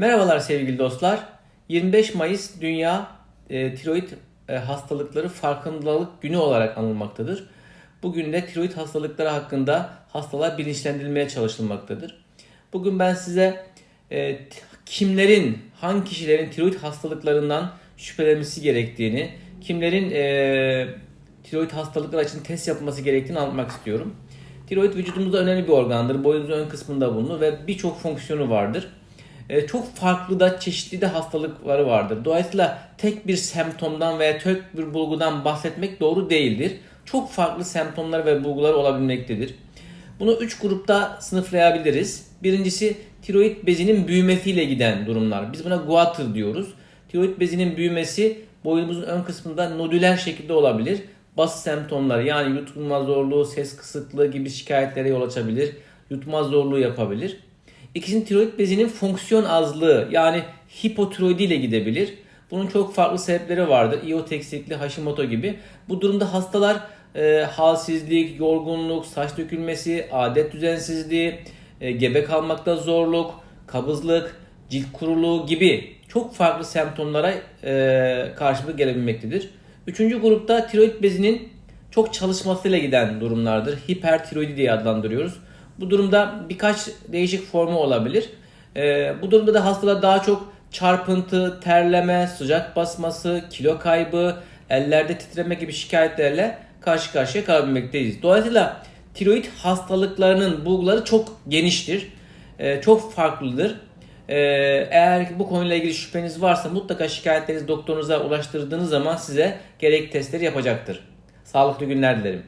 Merhabalar sevgili dostlar. 25 Mayıs Dünya e, Tiroid e, Hastalıkları Farkındalık Günü olarak anılmaktadır. Bugün de tiroid hastalıkları hakkında hastalar bilinçlendirilmeye çalışılmaktadır. Bugün ben size e, kimlerin, hangi kişilerin tiroid hastalıklarından şüphelenmesi gerektiğini, kimlerin e, tiroid hastalıkları için test yapılması gerektiğini anlatmak istiyorum. Tiroid vücudumuzda önemli bir organdır. Boynumuzun ön kısmında bulunur ve birçok fonksiyonu vardır. E, çok farklı da çeşitli de hastalıkları vardır. Dolayısıyla tek bir semptomdan veya tek bir bulgudan bahsetmek doğru değildir. Çok farklı semptomlar ve bulgular olabilmektedir. Bunu üç grupta sınıflayabiliriz. Birincisi tiroid bezinin büyümesiyle giden durumlar. Biz buna guatr diyoruz. Tiroid bezinin büyümesi boynumuzun ön kısmında nodüler şekilde olabilir. Bas semptomları yani yutma zorluğu, ses kısıklığı gibi şikayetlere yol açabilir. Yutma zorluğu yapabilir. İkincisi tiroid bezinin fonksiyon azlığı yani hipotiroidi ile gidebilir. Bunun çok farklı sebepleri vardır. İyot eksikliği, Hashimoto gibi. Bu durumda hastalar e, halsizlik, yorgunluk, saç dökülmesi, adet düzensizliği, e, gebe kalmakta zorluk, kabızlık, cilt kuruluğu gibi çok farklı semptomlara e, karşılık gelebilmektedir. Üçüncü grupta tiroid bezinin çok çalışmasıyla giden durumlardır. Hipertiroidi diye adlandırıyoruz. Bu durumda birkaç değişik formu olabilir. Ee, bu durumda da hastalar daha çok çarpıntı, terleme, sıcak basması, kilo kaybı, ellerde titreme gibi şikayetlerle karşı karşıya kalabilmekteyiz. Dolayısıyla tiroid hastalıklarının bulguları çok geniştir. Ee, çok farklıdır. Ee, eğer bu konuyla ilgili şüpheniz varsa mutlaka şikayetlerinizi doktorunuza ulaştırdığınız zaman size gerek testleri yapacaktır. Sağlıklı günler dilerim.